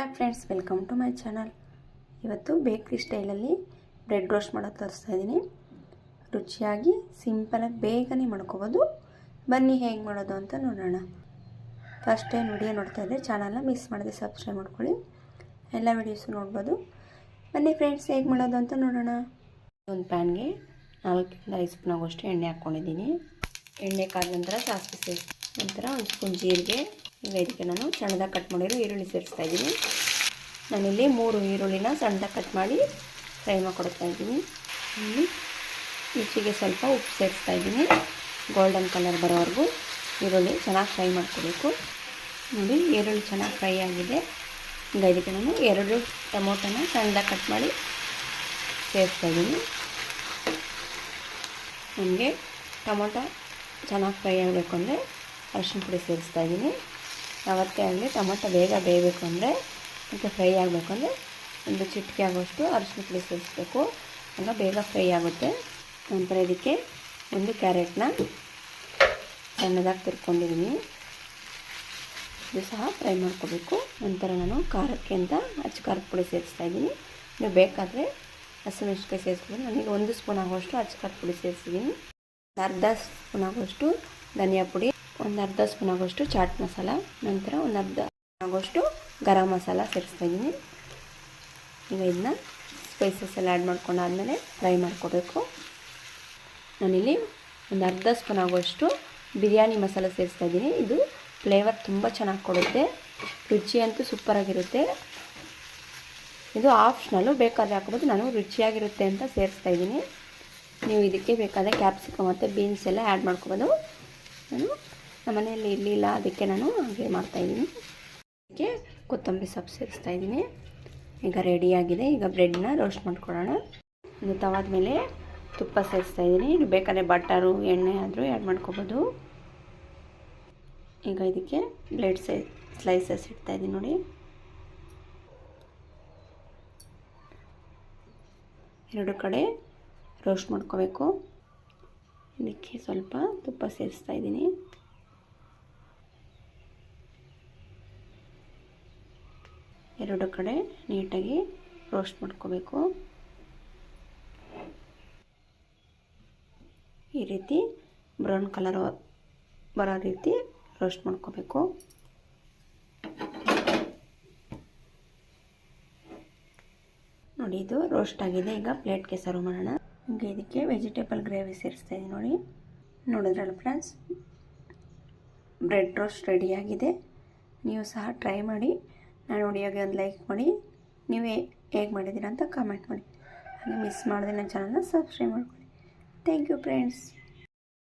Hi friends welcome to my channel ಇವತ್ತು bakery ಸ್ಟೈಲಲ್ಲಿ bread roast ಮಾಡೋದು ತೋರಿಸ್ತಾ ಇದ್ದೀನಿ. ರುಚಿಯಾಗಿ ಸಿಂಪಲಾಗಿ ಬೇಗನೆ ಮಾಡ್ಕೋಬೋದು. ಬನ್ನಿ ಹೇಗೆ ಮಾಡೋದು ಅಂತ ನೋಡೋಣ. ಫಸ್ಟ್ ಟೈಮ್ ವಿಡಿಯೋ ನೋಡ್ತಾ ಇದ್ದರೆ ಚಾನಲ್ನ ಮಿಸ್ ಮಾಡದೆ ಸಬ್ಸ್ಕ್ರೈಬ್ ಮಾಡ್ಕೊಳ್ಳಿ. ಎಲ್ಲ ವಿಡಿಯೋಸು ನೋಡ್ಬೋದು. ಬನ್ನಿ ಫ್ರೆಂಡ್ಸ್ ಹೇಗೆ ಮಾಡೋದು ಅಂತ ನೋಡೋಣ. ಒಂದು ಪ್ಯಾನ್ಗೆ ನಾಲ್ಕರಿಂದ ಐದು ಸ್ಪೂನ್ ಆಗೋಷ್ಟು ಎಣ್ಣೆ ಹಾಕ್ಕೊಂಡಿದ್ದೀನಿ. ಎಣ್ಣೆ ಕಾದ ನಂತರ ಸಾಸಿವೆ ನಂತರ ಒಂದು ಸ್ಪೂನ್ ಜೀರಿಗೆ ಈಗ ಇದಕ್ಕೆ ನಾನು ಸಣ್ಣದಾಗಿ ಕಟ್ ಮಾಡಿರೋ ಈರುಳ್ಳಿ ಸೇರಿಸ್ತಾ ಇದ್ದೀನಿ. ನಾನಿಲ್ಲಿ ಮೂರು ಈರುಳ್ಳಿನ ಸಣ್ಣದಾಗಿ ಕಟ್ ಮಾಡಿ ಫ್ರೈ ಮಾಡ್ಕೊಡ್ತಾ ಇದ್ದೀನಿ. ಈಚೆಗೆ ಸ್ವಲ್ಪ ಉಪ್ಪು ಸೇರಿಸ್ತಾ ಇದ್ದೀನಿ. ಗೋಲ್ಡನ್ ಕಲರ್ ಬರೋವರೆಗೂ ಈರುಳ್ಳಿ ಚೆನ್ನಾಗಿ ಫ್ರೈ ಮಾಡ್ಕೋಬೇಕು. ನೋಡಿ, ಈರುಳ್ಳಿ ಚೆನ್ನಾಗಿ ಫ್ರೈ ಆಗಿದೆ. ಈಗ ಇದಕ್ಕೆ ನಾನು ಎರಡು ಟೊಮೊಟೊನ ಸಣ್ಣದಾಗಿ ಕಟ್ ಮಾಡಿ ಸೇರಿಸ್ತಾ ಇದ್ದೀನಿ. ನನಗೆ ಟೊಮೊಟೊ ಚೆನ್ನಾಗಿ ಫ್ರೈ ಆಗಬೇಕು ಅಂದರೆ ಅರಶಿನ ಪುಡಿ ಸೇರಿಸ್ತಾ ಇದ್ದೀನಿ. ಯಾವತ್ತೇ ಆಗಲಿ ಟೊಮೊಟೊ ಬೇಗ ಬೇಯಬೇಕು ಅಂದರೆ ಮತ್ತು ಫ್ರೈ ಆಗಬೇಕು ಅಂದರೆ ಒಂದು ಚಿಟಿಕೆ ಆಗೋಷ್ಟು ಅರಿಶಿನ ಪುಡಿ ಸೇರಿಸ್ಬೇಕು. ಆಗ ಬೇಗ ಫ್ರೈ ಆಗುತ್ತೆ. ನಂತರ ಇದಕ್ಕೆ ಒಂದು ಕ್ಯಾರೆಟ್ನ ಸಣ್ಣದಾಗಿ ತಿರ್ಕೊಂಡಿದ್ದೀನಿ. ಇದು ಸಹ ಫ್ರೈ ಮಾಡ್ಕೋಬೇಕು. ನಂತರ ನಾನು ಖಾರಕ್ಕೆ ಅಂತ ಹಚ್ಚು ಖಾರದ ಪುಡಿ ಸೇರಿಸ್ತಾ ಇದ್ದೀನಿ. ನೀವು ಬೇಕಾದರೆ ಹಸಿಮೆಣಸಿನ್ಕಾಯಿ ಸೇರಿಸ್ಬೋದು. ನನಗೆ ಒಂದು ಸ್ಪೂನ್ ಆಗೋಷ್ಟು ಹಚ್ಚು ಖಾರದ ಪುಡಿ ಸೇರಿಸಿದ್ದೀನಿ. ಅರ್ಧ ಸ್ಪೂನ್ ಆಗೋಷ್ಟು ಧನಿಯಾ ಪುಡಿ. ಒಂದು ಅರ್ಧ ಸ್ಪೂನ್ ಆಗೋಷ್ಟು ಚಾಟ್ ಮಸಾಲ, ನಂತರ ಒಂದು ಅರ್ಧ ಆಗೋಷ್ಟು ಗರಂ ಮಸಾಲ ಸೇರಿಸ್ತಾ ಇದ್ದೀನಿ ಈಗ ಇದನ್ನ ಸ್ಪೈಸಸ್ ಎಲ್ಲ ಆ್ಯಡ್ ಮಾಡ್ಕೊಂಡಾದಮೇಲೆ ಫ್ರೈ ಮಾಡ್ಕೋಬೇಕು. ನಾನಿಲ್ಲಿ ಒಂದು ಅರ್ಧ ಸ್ಪೂನ್ ಆಗೋಷ್ಟು ಬಿರಿಯಾನಿ ಮಸಾಲ ಸೇರಿಸ್ತಾ ಇದ್ದೀನಿ ಇದು ಫ್ಲೇವರ್ ತುಂಬ ಚೆನ್ನಾಗಿ ಕೊಡುತ್ತೆ ರುಚಿ ಅಂತೂ ಸೂಪರಾಗಿರುತ್ತೆ ಇದು ಆಪ್ಷನಲ್ಲು ಬೇಕಾದರೆ ಹಾಕ್ಬೋದು, ನಾನು ರುಚಿಯಾಗಿರುತ್ತೆ ಅಂತ ಸೇರಿಸ್ತಾ ಇದ್ದೀನಿ ನೀವು ಇದಕ್ಕೆ ಬೇಕಾದ ಕ್ಯಾಪ್ಸಿಕಮ್ ಮತ್ತು ಬೀನ್ಸ್ ಎಲ್ಲ ಆ್ಯಡ್ ಮಾಡ್ಕೋಬೋದು. ನಾನು ನಮ್ಮ ಮನೆಯಲ್ಲಿ ಇರಲಿಲ್ಲ, ಅದಕ್ಕೆ ನಾನು ಹಾಗೆ ಮಾಡ್ತಾಯಿದ್ದೀನಿ ಅದಕ್ಕೆ ಕೊತ್ತಂಬರಿ ಸೊಪ್ಪು ಸೇರಿಸ್ತಾ ಇದ್ದೀನಿ. ಈಗ ರೆಡಿಯಾಗಿದೆ ಈಗ ಬ್ರೆಡ್ನ ರೋಸ್ಟ್ ಮಾಡ್ಕೊಳ್ಳೋಣ. ಒಂದು ತವಾದ ಮೇಲೆ ತುಪ್ಪ ಸೇರಿಸ್ತಾ ಇದ್ದೀನಿ. ಬೇಕಾದರೆ ಬಟರು ಎಣ್ಣೆ ಆದರೂ ಆ್ಯಡ್ ಮಾಡ್ಕೋಬೋದು. ಈಗ ಇದಕ್ಕೆ ಬ್ಲೆಡ್ ಸೈ ಸ್ಲೈಸಸ್ ಇಡ್ತಾ ಇದ್ದೀನಿ ನೋಡಿ. ಎರಡು ಕಡೆ ರೋಸ್ಟ್ ಮಾಡ್ಕೋಬೇಕು. ಇದಕ್ಕೆ ಸ್ವಲ್ಪ ತುಪ್ಪ ಸೇರಿಸ್ತಾ ಇದ್ದೀನಿ. ಎರಡು ಕಡೆ ನೀಟಾಗಿ ರೋಸ್ಟ್ ಮಾಡ್ಕೋಬೇಕು. ಈ ರೀತಿ ಬ್ರೌನ್ ಕಲರ್ ಬರೋ ರೀತಿ ರೋಸ್ಟ್ ಮಾಡ್ಕೋಬೇಕು. ನೋಡಿ, ಇದು ರೋಸ್ಟ್ ಆಗಿದೆ. ಈಗ ಪ್ಲೇಟ್ಗೆ ಸರ್ವ್ ಮಾಡೋಣ. ಈಗ ಇದಕ್ಕೆ ವೆಜಿಟೇಬಲ್ ಗ್ರೇವಿ ಸೇರಿಸ್ತಾ ಇದ್ದೀನಿ ನೋಡಿ. ನೋಡಿದ್ರಲ್ಲ ಫ್ರೆಂಡ್ಸ್, ಬ್ರೆಡ್ ರೋಸ್ಟ್ ರೆಡಿಯಾಗಿದೆ ನೀವು ಸಹ ಟ್ರೈ ಮಾಡಿ. ನಾನು ವಿಡಿಯೋಗೆ ಒಂದು ಲೈಕ್ ಮಾಡಿ ನೀವೇ ಹೇಗೆ ಮಾಡಿದ್ದೀರಾ ಅಂತ ಕಮೆಂಟ್ ಮಾಡಿ. ಹಾಗೆ ಮಿಸ್ ಮಾಡಿದೆ ನನ್ನ ಚಾನಲ್ನ ಸಬ್ಸ್ಕ್ರೈಬ್ ಮಾಡ್ಕೊಳ್ಳಿ. Thank you friends